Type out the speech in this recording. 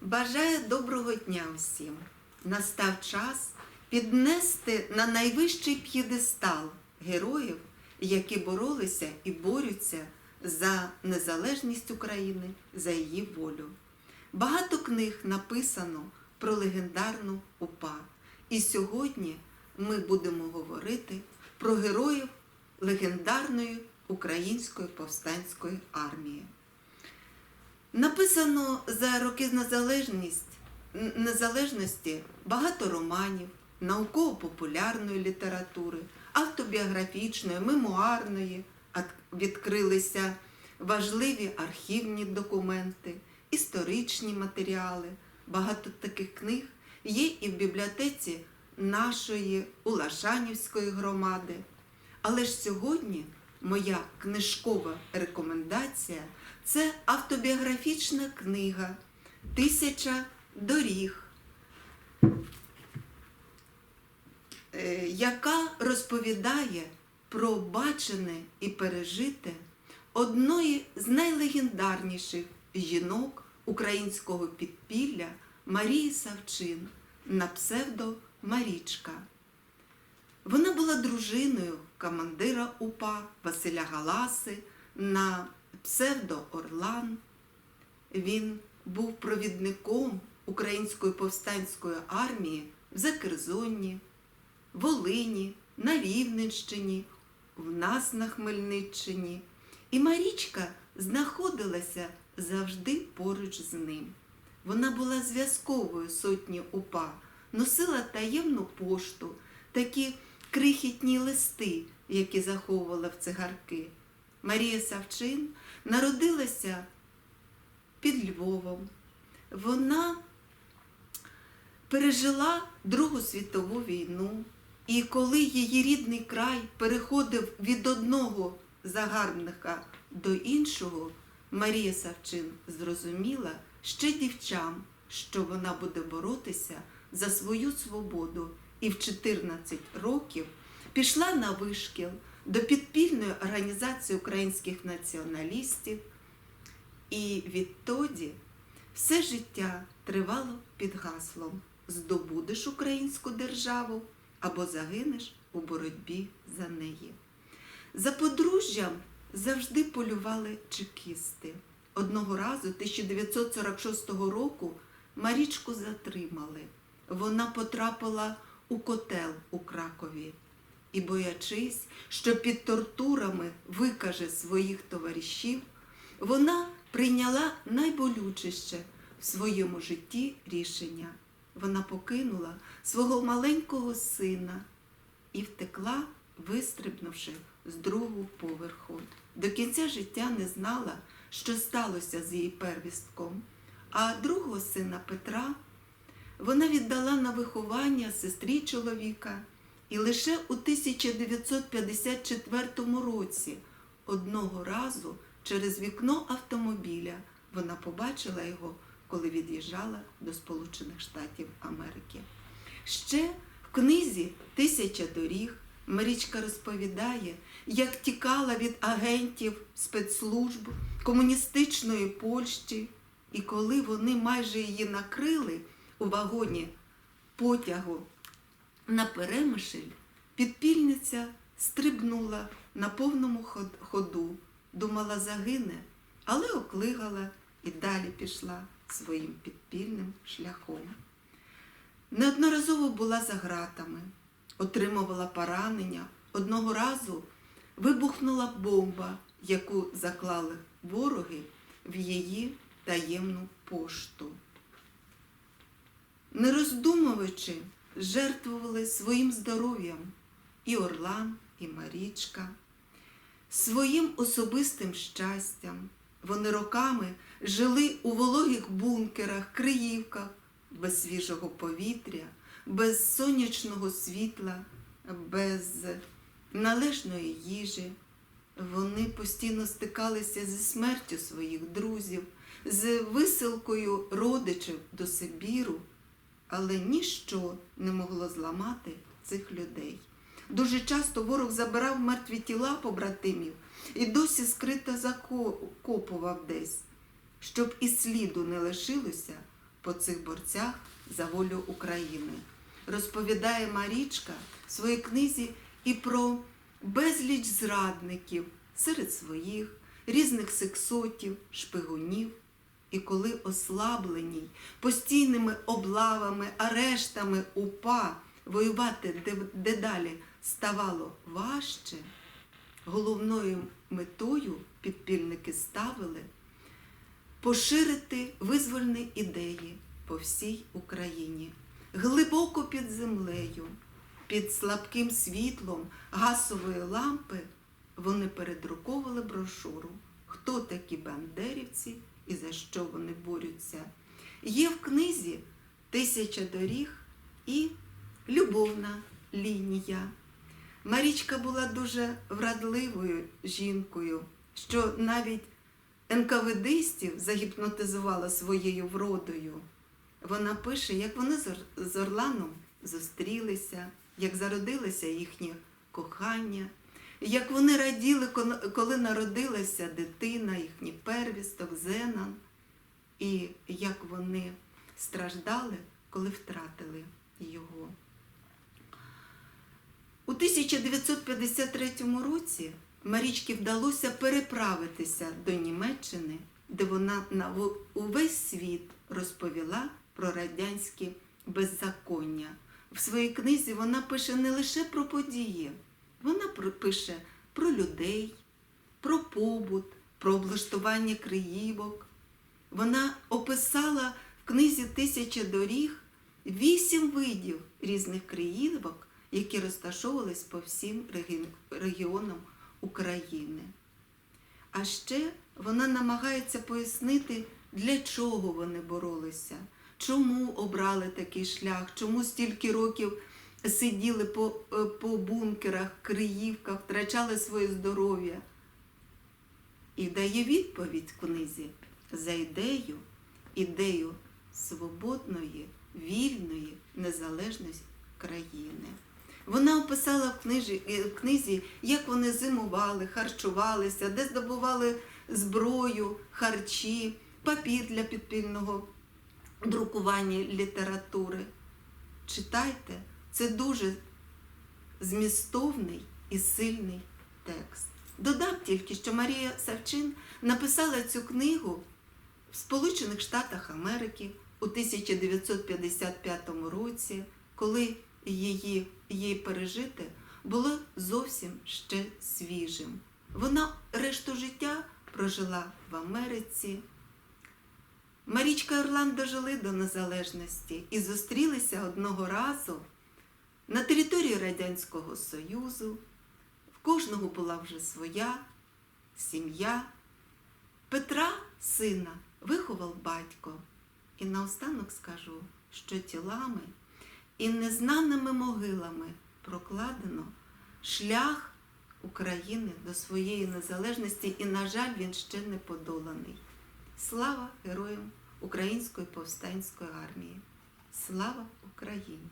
Бажаю доброго дня всім. Настав час піднести на найвищий п'єдестал героїв, які боролися і борються за незалежність України, за її волю. Багато книг написано про легендарну УПА. І сьогодні ми будемо говорити про героїв легендарної української повстанської армії. Написано за роки незалежності багато романів, науково-популярної літератури, автобіографічної, мемуарної, відкрилися важливі архівні документи, історичні матеріали. Багато таких книг є і в бібліотеці нашої Улашанівської громади. Але ж сьогодні моя книжкова рекомендація це автобіографічна книга Тисяча доріг, е, яка розповідає про бачене і пережите одної з найлегендарніших жінок українського підпілля Марії Савчин на псевдо Марічка. Вона була дружиною командира УПА Василя Галаси на псевдо Орлан. Він був провідником Української повстанської армії в Закерзонні, Волині, на Рівненщині, в нас на Хмельниччині. І Марічка знаходилася завжди поруч з ним. Вона була зв'язковою сотні УПА, носила таємну пошту, такі крихітні листи, які заховувала в цигарки. Марія Савчин народилася під Львовом. Вона пережила Другу світову війну, і коли її рідний край переходив від одного загарбника до іншого, Марія Савчин зрозуміла ще дівчам, що вона буде боротися за свою свободу, і в 14 років пішла на вишкіл до підпільної організації українських націоналістів, і відтоді все життя тривало під гаслом здобудеш українську державу або загинеш у боротьбі за неї. За подружжям завжди полювали чекісти. Одного разу, 1946 року, Марічку затримали. Вона потрапила у котел у Кракові і, боячись, що під тортурами викаже своїх товаришів, вона прийняла найболючіше в своєму житті рішення. Вона покинула свого маленького сина і втекла, вистрибнувши з другого поверху. До кінця життя не знала, що сталося з її первістком. А другого сина Петра вона віддала на виховання сестрі чоловіка. І лише у 1954 році одного разу через вікно автомобіля вона побачила його, коли від'їжджала до Сполучених Штатів Америки. Ще в книзі Тисяча доріг Марічка розповідає, як тікала від агентів спецслужб комуністичної Польщі, і коли вони майже її накрили у вагоні потягу на перемишль, підпільниця стрибнула на повному ходу, думала загине, але оклигала і далі пішла своїм підпільним шляхом. Неодноразово була за ґратами, отримувала поранення. Одного разу вибухнула бомба, яку заклали вороги в її таємну пошту. Не роздумуючи, жертвували своїм здоров'ям і Орлан, і Марічка, своїм особистим щастям. Вони роками жили у вологих бункерах, криївках, без свіжого повітря, без сонячного світла, без належної їжі. Вони постійно стикалися зі смертю своїх друзів, з висилкою родичів до Сибіру, але ніщо не могло зламати цих людей. Дуже часто ворог забирав мертві тіла побратимів і досі скрито закопував десь, щоб і сліду не лишилося по цих борцях за волю України. Розповідає Марічка в своїй книзі і про безліч зрадників серед своїх, різних сексотів, шпигунів. І коли ослабленій постійними облавами, арештами УПА воювати де- дедалі ставало важче, головною метою підпільники ставили поширити визвольні ідеї по всій Україні, глибоко під землею, під слабким світлом газової лампи вони передруковували брошуру, хто такі бандерівці і за що вони борються. Є в книзі Тисяча доріг і любовна лінія. Марічка була дуже врадливою жінкою, що навіть НКВДистів загіпнотизувала своєю вродою. Вона пише, як вони з Орланом зустрілися, як зародилося їхнє кохання, як вони раділи, коли- народилася дитина, їхній первісток, Зенан, і як вони страждали, коли втратили його. У 1953 році Марічці вдалося переправитися до Німеччини, де вона на увесь світ розповіла про радянські беззаконня. В своїй книзі вона пише не лише про події, вона пише про людей, про побут, про облаштування криївок. Вона описала в книзі Тисяча доріг вісім видів різних криївок, які розташовувались по всім регіонам України. А ще вона намагається пояснити, для чого вони боролися, чому обрали такий шлях, чому стільки років сиділи по, е, по бункерах, криївках, втрачали своє здоров'я. І дає відповідь книзі за ідею, ідею свободної, вільної, незалежної країни. Вона описала в, книжі, е, в книзі, як вони зимували, харчувалися, де здобували зброю, харчі, папір для підпільного друкування літератури. Читайте, це дуже змістовний і сильний текст. Додам тільки, що Марія Савчин написала цю книгу в Сполучених Штатах Америки у 1955 році, коли її, її пережите було зовсім ще свіжим. Вона решту життя прожила в Америці. Марічка і Орлан дожили до незалежності і зустрілися одного разу на території Радянського Союзу. В кожного була вже своя сім'я. Петра, сина, виховав батько. І наостанок скажу, що тілами і незнаними могилами прокладено шлях України до своєї незалежності, і, на жаль, він ще не подоланий. Слава героям Української повстанської армії! Слава Україні!